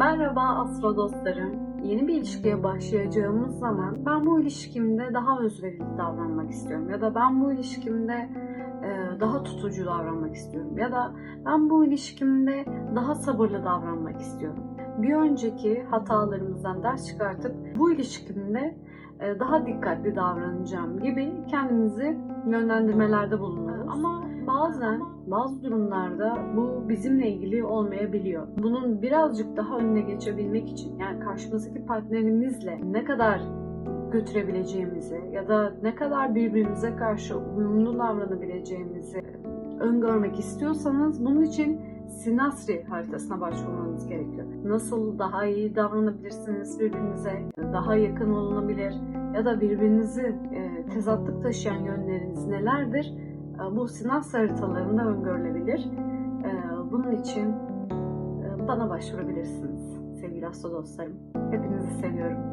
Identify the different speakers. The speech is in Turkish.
Speaker 1: Merhaba astro dostlarım. Yeni bir ilişkiye başlayacağımız zaman ben bu ilişkimde daha özverili davranmak istiyorum ya da ben bu ilişkimde e, daha tutucu davranmak istiyorum ya da ben bu ilişkimde daha sabırlı davranmak istiyorum. Bir önceki hatalarımızdan ders çıkartıp bu ilişkimde e, daha dikkatli davranacağım gibi kendimizi yönlendirmelerde bulunuyoruz. Ama bazen bazı durumlarda bu bizimle ilgili olmayabiliyor. Bunun birazcık daha önüne geçebilmek için yani karşımızdaki partnerimizle ne kadar götürebileceğimizi ya da ne kadar birbirimize karşı uyumlu davranabileceğimizi öngörmek istiyorsanız bunun için Sinastri haritasına başvurmanız gerekiyor. Nasıl daha iyi davranabilirsiniz birbirinize, daha yakın olunabilir ya da birbirinizi e, tezatlık taşıyan yönleriniz nelerdir? E, bu Sinastri haritalarında öngörülebilir. E, bunun için e, bana başvurabilirsiniz sevgili astro dostlarım. Hepinizi seviyorum.